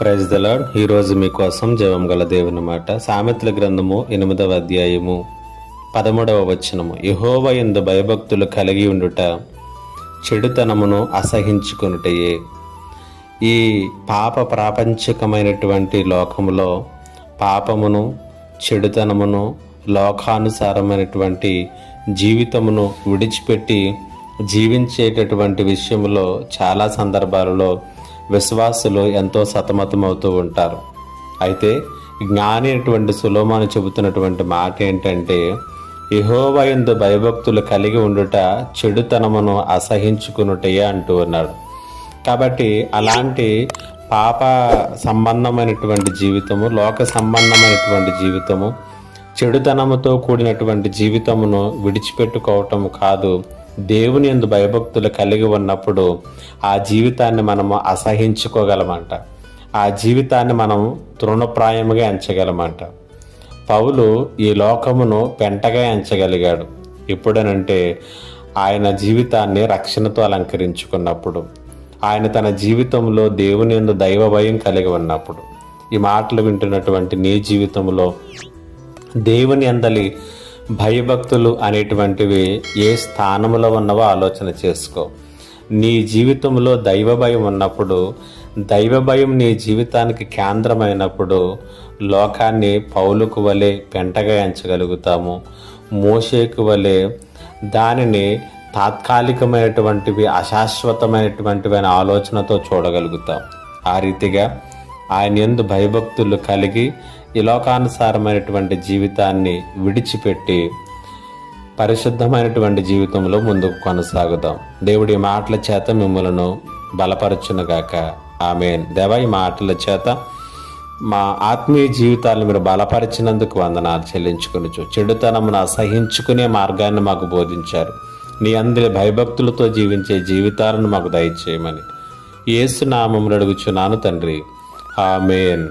Praise the Lord ఈరోజు మీకోసం జవం గల దేవుని మాట. సామెతల గ్రంథము ఎనిమిదవ అధ్యాయము పదమూడవ వచనము. యహోవ ఎందు భయభక్తులు కలిగి ఉండుట చెడుతనమును అసహించుకొనుటయే. ఈ పాప ప్రాపంచికమైనటువంటి లోకములో పాపమును చెడుతనమును లోకానుసారమైనటువంటి జీవితమును విడిచిపెట్టి జీవించేటటువంటి విషయంలో చాలా సందర్భాలలో విశ్వాసులు ఎంతో సతమతమవుతూ ఉంటారు. అయితే జ్ఞాని అయినటువంటి సులోమాను చెబుతున్నటువంటి మాట ఏంటంటే ఇహోవయందు భయభక్తులు కలిగి ఉండుట చెడుతనమును అసహించుకునుటయే అంటూ ఉన్నాడు కాబట్టి అలాంటి పాప సంబంధమైనటువంటి జీవితము లోక సంబంధమైనటువంటి జీవితము చెడుతనముతో కూడినటువంటి జీవితమును విడిచిపెట్టుకోవటం కాదు. దేవుని ఎందు భయభక్తులు కలిగి ఉన్నప్పుడు ఆ జీవితాన్ని మనము అసహించుకోగలమంట. ఆ జీవితాన్ని మనం తృణప్రాయముగా ఎంచగలమంట. పౌలు ఈ లోకమును పెంటగా ఎంచగలిగాడు. ఎప్పుడనంటే ఆయన జీవితాన్ని రక్షణతో అలంకరించుకున్నప్పుడు ఆయన తన జీవితంలో దేవుని ఎందు దైవ భయం కలిగి ఉన్నప్పుడు ఈ మాటలు వింటున్నటువంటి నీ జీవితంలో దేవుని అందలి భయభక్తులు అనేటువంటివి ఏ స్థానంలో ఉన్నవో ఆలోచన చేసుకో. నీ జీవితంలో దైవ భయం ఉన్నప్పుడు దైవ భయం నీ జీవితానికి కేంద్రమైనప్పుడు లోకాన్ని పౌలుకు వలె పెంటగా ఎంచగలుగుతాము. మోషేకు వలె దానిని తాత్కాలికమైనటువంటివి అశాశ్వతమైనటువంటివి అనే ఆలోచనతో చూడగలుగుతాం. ఆ రీతిగా ఆయన ఎందు భయభక్తులు కలిగి ఈ లోకానుసారమైనటువంటి జీవితాన్ని విడిచిపెట్టి పరిశుద్ధమైనటువంటి జీవితంలో ముందుకు కొనసాగుదాం. దేవుడి మాటల చేత మిమ్మలను బలపరచునుగాక. ఆమెన్. దేవ ఈ మాటల చేత మా ఆత్మీయ జీవితాలను మీరు బలపరిచినందుకు వందనాలు చెల్లించుకునిచ్చు చెడుతనమును అసహించుకునే మార్గాన్ని మాకు బోధించారు. నీ అందరి భయభక్తులతో జీవించే జీవితాలను మాకు దయచేయమని. ఏసునామములు అడుగుచున్నాను తండ్రి. ఆమెన్